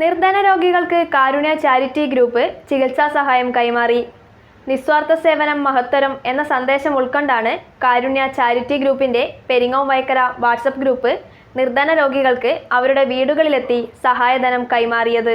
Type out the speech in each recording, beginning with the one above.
നിർധന രോഗികൾക്ക് കാരുണ്യ charity group ചികിത്സാ സഹായം കൈമാറി. നിസ്വാർത്ഥ സേവനം മഹത്തരം എന്ന സന്ദേശം ഉൾക്കൊണ്ടാണ് കാരുണ്യ ചാരിറ്റി ഗ്രൂപ്പിന്റെ പെരിങ്ങോം വൈക്കര വാട്സപ്പ് ഗ്രൂപ്പ് നിർധന രോഗികൾക്ക് അവരുടെ വീടുകളിലെത്തി സഹായധനം കൈമാറിയത്.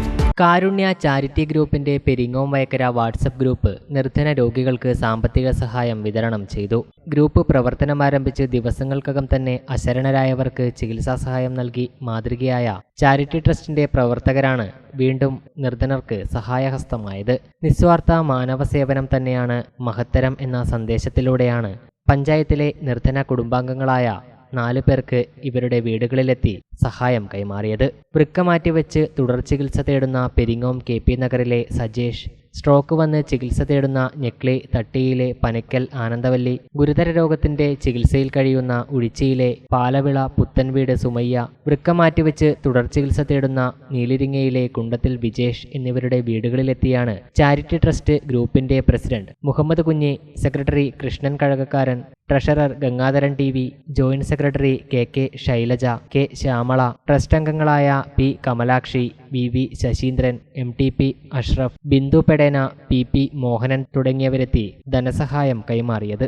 Karunya charity ഗ്രൂപ്പിന്റെ പെരിങ്ങോം വയക്കര വാട്സപ്പ് ഗ്രൂപ്പ് നിർധന രോഗികൾക്ക് സാമ്പത്തിക സഹായം വിതരണം ചെയ്തു. ഗ്രൂപ്പ് പ്രവർത്തനം ആരംഭിച്ച് ദിവസങ്ങൾക്കകം തന്നെ അശരണരായവർക്ക് ചികിത്സാ സഹായം നൽകി മാതൃകയായ ചാരിറ്റി ട്രസ്റ്റിന്റെ പ്രവർത്തകരാണ് വീണ്ടും നിർധനർക്ക് സഹായഹസ്തമായത്. നിസ്വാർത്ഥ മാനവ സേവനം തന്നെയാണ് മഹത്തരം എന്ന സന്ദേശത്തിലൂടെയാണ് പഞ്ചായത്തിലെ നിർധന കുടുംബാംഗങ്ങളായ നാല് പേർക്ക് ഇവരുടെ വീടുകളിലെത്തി സഹായം കൈമാറിയത്. വൃക്ക മാറ്റിവെച്ച് തുടർ ചികിത്സ തേടുന്ന പെരിങ്ങോം കെ പി നഗറിലെ സജേഷ് സ്ട്രോക്ക് വന്ന് ചികിത്സ തേടുന്ന ഞെക്ലി തട്ടിയിലെ പനക്കൽ ആനന്ദവല്ലി ഗുരുതര രോഗത്തിന്റെ ചികിത്സയിൽ കഴിയുന്ന ഉഴിച്ചിയിലെ പാലവിള പുത്തൻവീട് സുമയ്യ വൃക്ക മാറ്റിവെച്ച് തുടർ ചികിത്സ തേടുന്ന നീലിരിങ്ങയിലെ കുണ്ടത്തിൽ വിജേഷ് എന്നിവരുടെ വീടുകളിലെത്തിയാണ് ചാരിറ്റി ട്രസ്റ്റ് ഗ്രൂപ്പിന്റെ president. Muhammad Kunhi secretary Krishnan Kazhakakkaran treasurer Gangadharan T V joint secretary K K Shailaja K Shyamala trust അംഗങ്ങളായ P Kamalakshi V V Sasheendran M T P Ashraf Bindu Pedena P P Mohanan തുടങ്ങിയവരെത്തി ധനസഹായം കൈമാറിയത്.